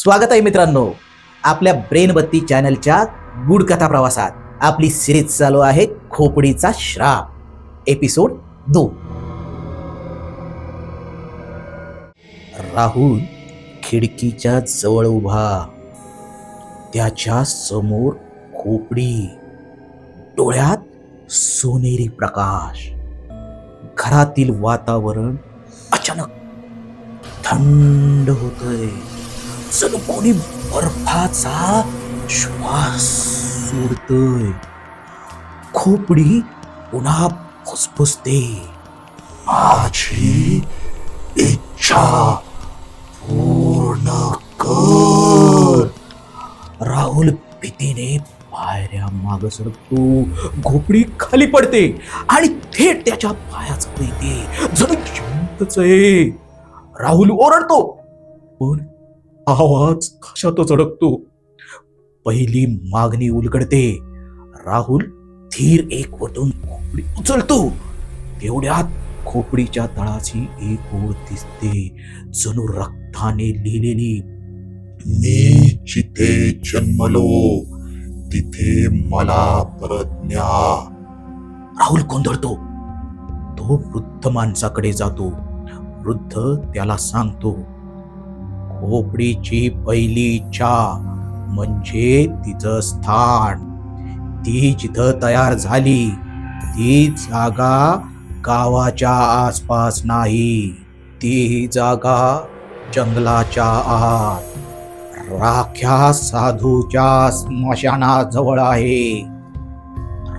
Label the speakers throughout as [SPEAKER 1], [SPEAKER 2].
[SPEAKER 1] स्वागत आहे मित्रांनो. आपल्या ब्रेनबत्ती चॅनलच्या गुड कथा प्रवासात आपली सिरीज चालू आहे खोपडीचा श्राप. एपिसोड दोन. राहुल खिडकीच्या जवळ उभा. त्याच्यासमोर खोपडी. डोळ्यात सोनेरी प्रकाश. घरातील वातावरण अचानक थंड होतय. जणू कोणी बर्फाचा श्वास सोडतय. खोपडी पुन्हा फुसफुसते. माझी इच्छा पूर्ण कर. राहुल भीतीने पायऱ्या माग सरकतो. घोपडी खाली पडते आणि थेट त्याच्या पायाच येते. जणू जिवंतच आहे राहुल ओरडतो. पण आवाज कशातच अडकतो. पहिली मागणी उलगडते. राहुल धीर एक वटून खोपडी उचलतो. तेवढ्यात खोपडीच्या तळाची एक ओळ दिसते. जणू रक्ताने लिहिलेली
[SPEAKER 2] मी जिथे जन्मलो तिथे मला परत न्या.
[SPEAKER 1] राहुल कोंदळतो तो वृद्ध माणसाकडे जातो. वृद्ध त्याला सांगतो भोपडीची पहिली इच्छा म्हणजे तिचं स्थान. ती जिथं तयार झाली ती जागा गावाच्या आसपास नाही. ती जागा जंगलाच्या आत राख्या साधूच्या स्मशानाजवळ आहे.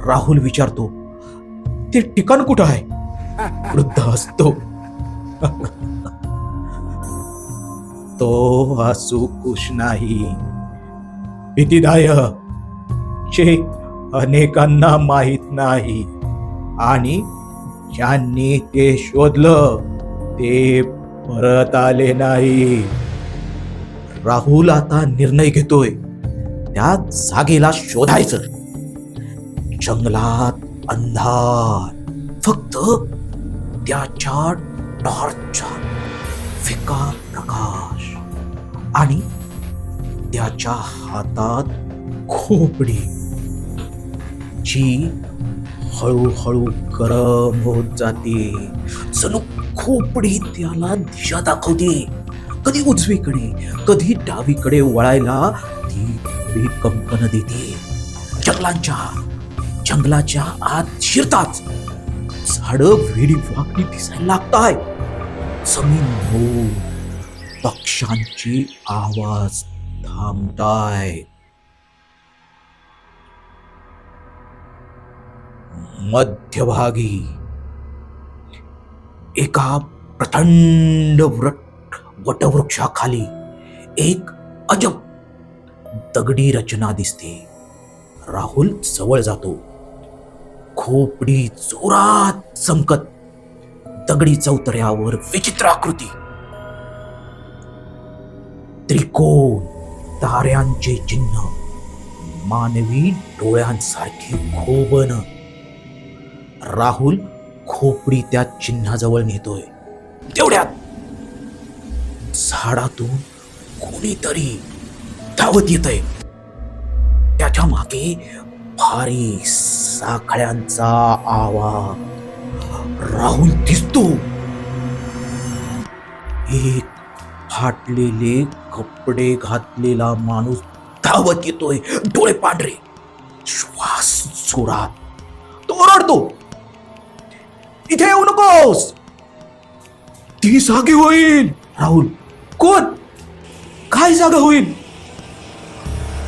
[SPEAKER 1] राहुल विचारतो ते ठिकाण कुठं आहे? वृद्ध असतो तो असू खुश नाही. भीतीदायक जे अनेकांना माहीत नाही. आणि ज्यांनी ते शोधलं ते परत आले नाही. राहुल आता निर्णय घेतोय. त्या जागेला शोधायचं. जंगलात अंधार. फक्त त्याच्या टॉर्चचा फिका प्रकाश. आणि त्याच्या हातात खोपडी जी हळूहळू गरम होत जाते. जणू खोपडी त्याला दिशा दाखवते. कधी उजवीकडे कधी डावीकडे वळायला ती कंपन देते. जंगलांच्या जंगलाच्या आत शिरताच झाड वेडी वाकडी दिसायला लागताय. जमीन मोड पक्ष्यांची आवाज थांबताय. मध्यभागी एका प्रचंड वृट वटवृक्षाखाली एक अजब दगडी रचना दिसते. राहुल जवळ जातो. खोपडी जोरात चमकत दगडी चौतऱ्यावर विचित्र आकृती. त्रिकोण ताऱ्यांचे चिन्ह मानवी डोळ्यांसारखी खोबन राहुल खोपडी त्या चिन्हाजवळ नेतोय. तेवढ्यात झाडातून कोणीतरी धावत येतय. त्याच्यामागे भारी साखळ्यांचा आवाज. राहुल दिसतो. एक फाटलेले कपडे घातलेला माणूस धावत येतोय. डोळे पांढरे. श्वास जोरात तो. ओरडतो इथे येऊ नकोस. ती जागी होईल राहुल कोण? काय जागा होईल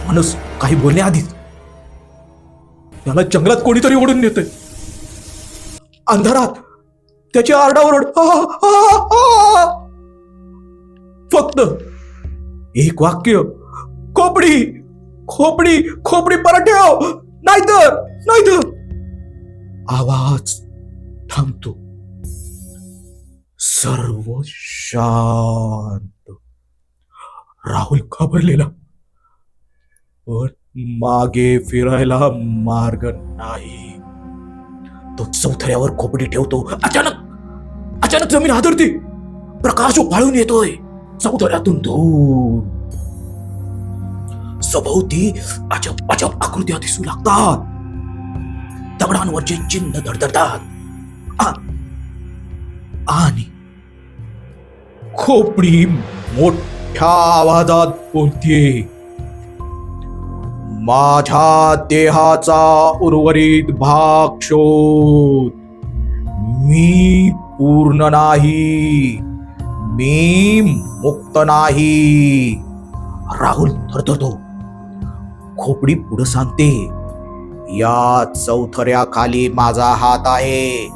[SPEAKER 1] माणूस काही बोलण्याआधीच. त्याला जंगलात कोणीतरी ओढून नेतय. अंधारात. त्याची आरडाओरड. फक्त एक वाक्य खोपडी खोपडी खोपडी परत ठेव हो, नाहीतर नाहीतर. आवाज थांबतो. सर्व शांत. राहुल घाबरलेला. पण मागे फिरायला मार्ग नाही. तो चौथऱ्यावर खोपडी ठेवतो. अचानक अचानक जमीन हादरते. प्रकाश उफाळून येतोय. चौदऱ्यातून धूर सभोवती अजब अजब आकृत्या दिसू लागतात. दगडांवरचे चिन्ह धडधडतात आणि खोपडी मोठ्या आवाजात बोलते माझ्या देहाचा उर्वरित भाग शोध. मी पूर्ण नाही. मी मुक्त नाही. राहुल थरथरतो खोपडी पुढे सांगते. या चौथऱ्याखाली माझा हात आहे.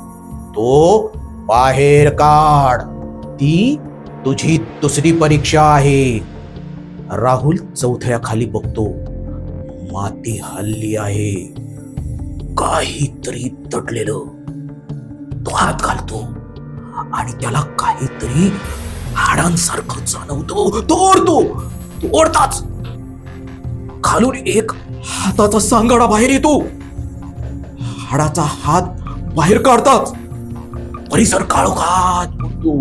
[SPEAKER 1] तो बाहेर काढ. ती तुझी दुसरी परीक्षा आहे. राहुल चौथऱ्याखाली बघतो. माती हल्ली आहे. काहीतरी तटलेलं. तो हात घालतो. आणि त्याला काहीतरी हाडांसारखं जाणवतो तोडतो तोडताच खालून एक हाताचा सांगाडा बाहेर येतो. हाडाचा हात बाहेर काढताच परिसर काळोखात होतो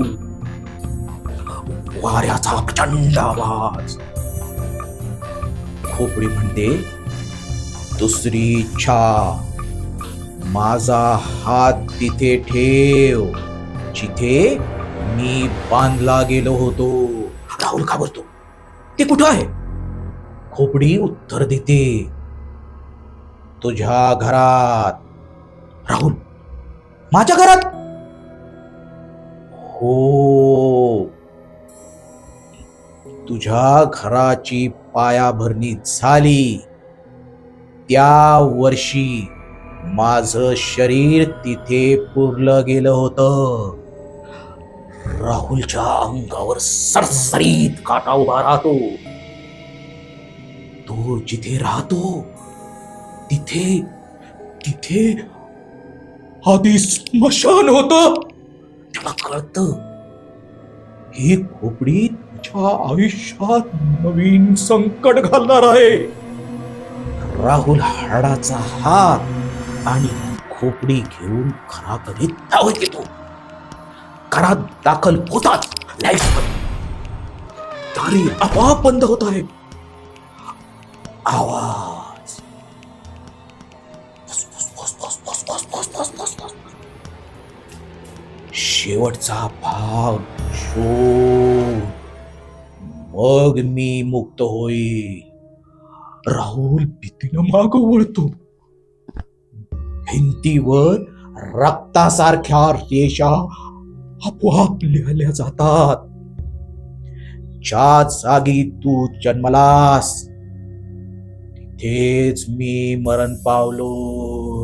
[SPEAKER 1] वाऱ्याचा प्रचंड आवाज. खोपडी म्हणते दुसरी इच्छा. माझा हात तिथे ठेव. जिथे मी बांधला गेलो होतो. राहुल घाबरतो. ते कुठं आहे? खोपडी उत्तर देते. तुझ्या घरात. राहुल माझ्या घरात? हो. तुझ्या घराची पायाभरणी झाली. त्या वर्षी माझं शरीर तिथे पुरलं गेलं होतं. राहुलच्या अंगावर सरसरीत काटा उभा राहतो. तो जिथे राहतो तिथे तिथे आधी स्मशान होत. त्याला कळत ही खोपडी तुझ्या आयुष्यात नवीन संकट घालणार आहे. राहुल हाडाचा हात आणि खोपडी घेऊन घराकडे धावत येतो. घरात दाखल होतात. लाइट दारी आपोआप बंद होत आहे. आवाज. शेवटचा भाग. शो मग मी मुक्त होई राहुल भीतीनं माग वळतो. भिंतीवर रक्तासारख्या रेषा आपोआप लिहिल्या जातात. ज्या जागी तू जन्मलास तिथेच मी मरण पावलो.